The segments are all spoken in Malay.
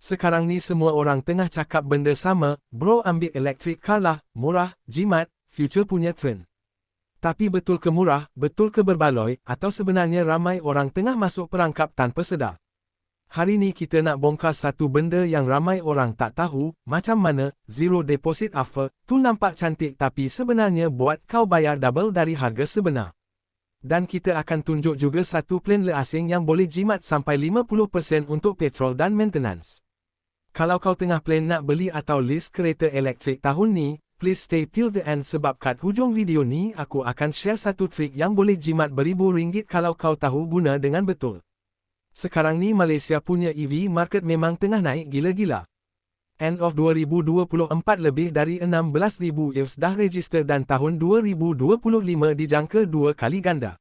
Sekarang ni semua orang tengah cakap benda sama, bro ambil electric car lah, murah, jimat, future punya trend. Tapi betul ke murah, betul ke berbaloi, atau sebenarnya ramai orang tengah masuk perangkap tanpa sedar? Hari ni kita nak bongkar satu benda yang ramai orang tak tahu, macam mana, zero deposit offer, tu nampak cantik tapi sebenarnya buat kau bayar double dari harga sebenar. Dan kita akan tunjuk juga satu plan le asing yang boleh jimat sampai 50% untuk petrol dan maintenance. Kalau kau tengah plan nak beli atau list kereta elektrik tahun ni, please stay till the end sebab kat hujung video ni aku akan share satu trik yang boleh jimat beribu ringgit kalau kau tahu guna dengan betul. Sekarang ni Malaysia punya EV market memang tengah naik gila-gila. End of 2024 lebih dari 16,000 EVs dah register dan tahun 2025 dijangka dua kali ganda.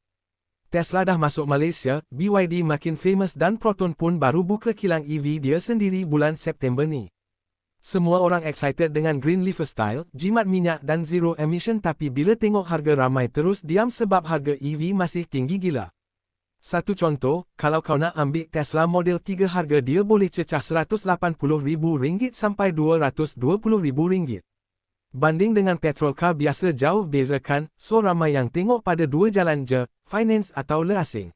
Tesla dah masuk Malaysia, BYD makin famous dan Proton pun baru buka kilang EV dia sendiri bulan September ni. Semua orang excited dengan green lifestyle, jimat minyak dan zero emission tapi bila tengok harga ramai terus diam sebab harga EV masih tinggi gila. Satu contoh, kalau kau nak ambil Tesla Model 3 harga dia boleh cecah RM180,000 sampai RM220,000. Banding dengan petrol car biasa jauh beza kan, so ramai yang tengok pada dua jalan je, finance atau le asing.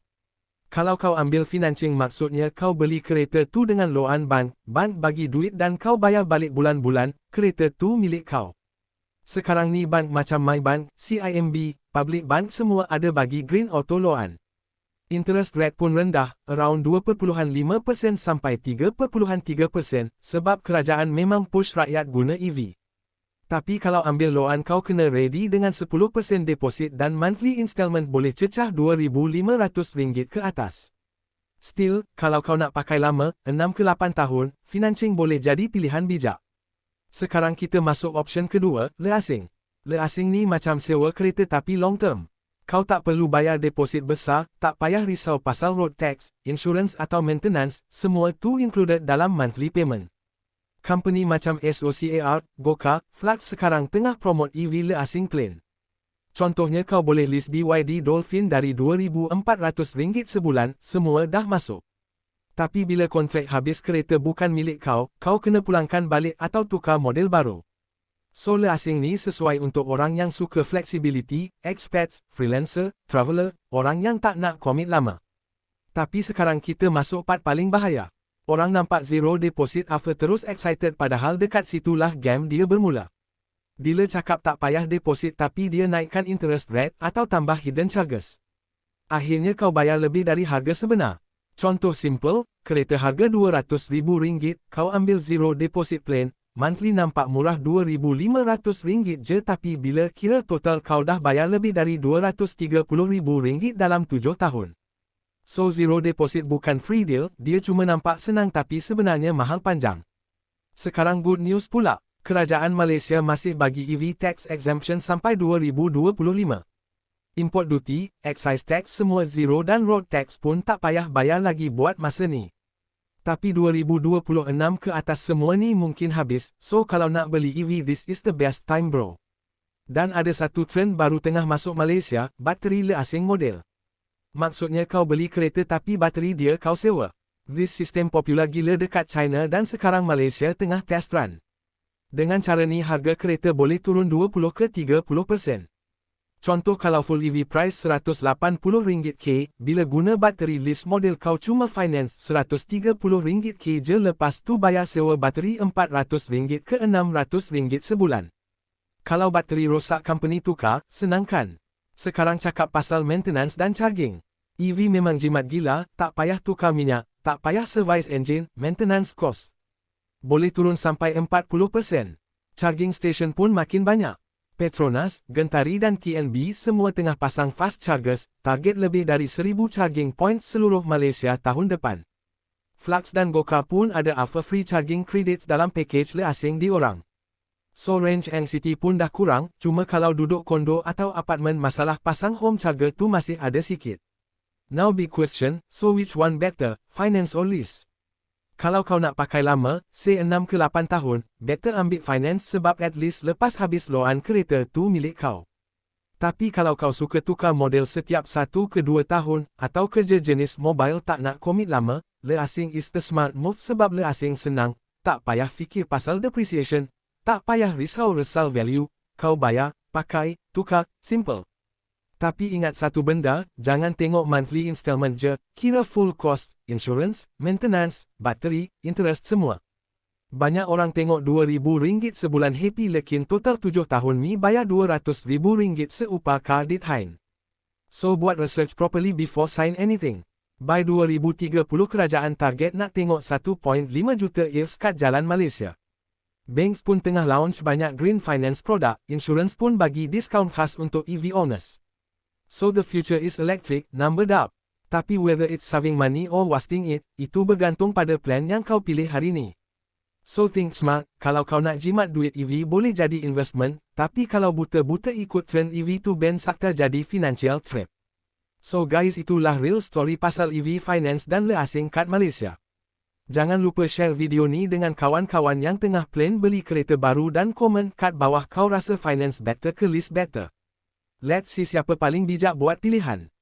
Kalau kau ambil financing maksudnya kau beli kereta tu dengan loan bank, bank bagi duit dan kau bayar balik bulan-bulan, kereta tu milik kau. Sekarang ni bank macam MyBank, CIMB, Public Bank semua ada bagi Green Auto Loan. Interest rate pun rendah, around 2.5% sampai 3.3% sebab kerajaan memang push rakyat guna EV. Tapi kalau ambil loan kau kena ready dengan 10% deposit dan monthly installment boleh cecah RM2,500 ke atas. Still, kalau kau nak pakai lama, 6 ke 8 tahun, financing boleh jadi pilihan bijak. Sekarang kita masuk option kedua, le asing. Le asing ni macam sewa kereta tapi long term. Kau tak perlu bayar deposit besar, tak payah risau pasal road tax, insurance atau maintenance, semua tu included dalam monthly payment. Company macam SOCAR, Goka, Flux sekarang tengah promote EV le asing plane. Contohnya kau boleh list BYD Dolphin dari RM2,400 sebulan, semua dah masuk. Tapi bila kontrak habis kereta bukan milik kau, kau kena pulangkan balik atau tukar model baru. So le asing ni sesuai untuk orang yang suka flexibility, expats, freelancer, traveler, orang yang tak nak komit lama. Tapi sekarang kita masuk part paling bahaya. Orang nampak zero deposit after terus excited padahal dekat situlah game dia bermula. Bila cakap tak payah deposit tapi dia naikkan interest rate atau tambah hidden charges. Akhirnya kau bayar lebih dari harga sebenar. Contoh simple, kereta harga RM200,000, kau ambil zero deposit plan, monthly nampak murah RM2,500 je tapi bila kira total kau dah bayar lebih dari RM230,000 dalam 7 tahun. So zero deposit bukan free deal, dia cuma nampak senang tapi sebenarnya mahal panjang. Sekarang good news pula, kerajaan Malaysia masih bagi EV tax exemption sampai 2025. Import duty, excise tax semua zero dan road tax pun tak payah bayar lagi buat masa ni. Tapi 2026 ke atas semua ni mungkin habis, so kalau nak beli EV this is the best time bro. Dan ada satu trend baru tengah masuk Malaysia, bateri le asing model. Maksudnya kau beli kereta tapi bateri dia kau sewa. This system popular gila dekat China dan sekarang Malaysia tengah test run. Dengan cara ni harga kereta boleh turun 20 ke 30%. Contoh kalau full EV price RM180K, bila guna bateri list model kau cuma finance RM130K je lepas tu bayar sewa bateri RM400 ke RM600 sebulan. Kalau bateri rosak company tukar, senangkan. Sekarang cakap pasal maintenance dan charging. EV memang jimat gila, tak payah tukar minyak, tak payah service engine, maintenance cost. Boleh turun sampai 40%. Charging station pun makin banyak. Petronas, Gentari dan TNB semua tengah pasang fast chargers, target lebih dari 1000 charging point seluruh Malaysia tahun depan. Flux dan Goka pun ada offer free charging credits dalam package le asing di orang. So range anxiety pun dah kurang, cuma kalau duduk kondo atau apartmen masalah pasang home charger tu masih ada sikit. Now big question, so which one better, finance or lease? Kalau kau nak pakai lama, say 6 ke 8 tahun, better ambil finance sebab at least lepas habis loan kereta tu milik kau. Tapi kalau kau suka tukar model setiap satu ke dua tahun, atau kerja jenis mobile tak nak komit lama, le asing is the smart move sebab le asing senang, tak payah fikir pasal depreciation, tak payah risau resal value, kau bayar, pakai, tukar, simple. Tapi ingat satu benda, jangan tengok monthly installment je, kira full cost, insurance, maintenance, battery, interest semua. Banyak orang tengok RM2,000 sebulan happy lekin total 7 tahun ni bayar RM200,000 seupah kredit hain. So buat research properly before sign anything. By 2030 kerajaan target nak tengok 1.5 juta years kat jalan Malaysia. Banks pun tengah launch banyak green finance product, insurance pun bagi diskaun khas untuk EV owners. So the future is electric, numbered up. Tapi whether it's saving money or wasting it, itu bergantung pada plan yang kau pilih hari ni. So think smart, kalau kau nak jimat duit EV boleh jadi investment, tapi kalau buta-buta ikut trend EV tu ben sakta jadi financial trap. So guys itulah real story pasal EV finance dan le asing kat Malaysia. Jangan lupa share video ni dengan kawan-kawan yang tengah plan beli kereta baru dan komen kat bawah kau rasa finance better ke lease better. Let's see siapa paling bijak buat pilihan.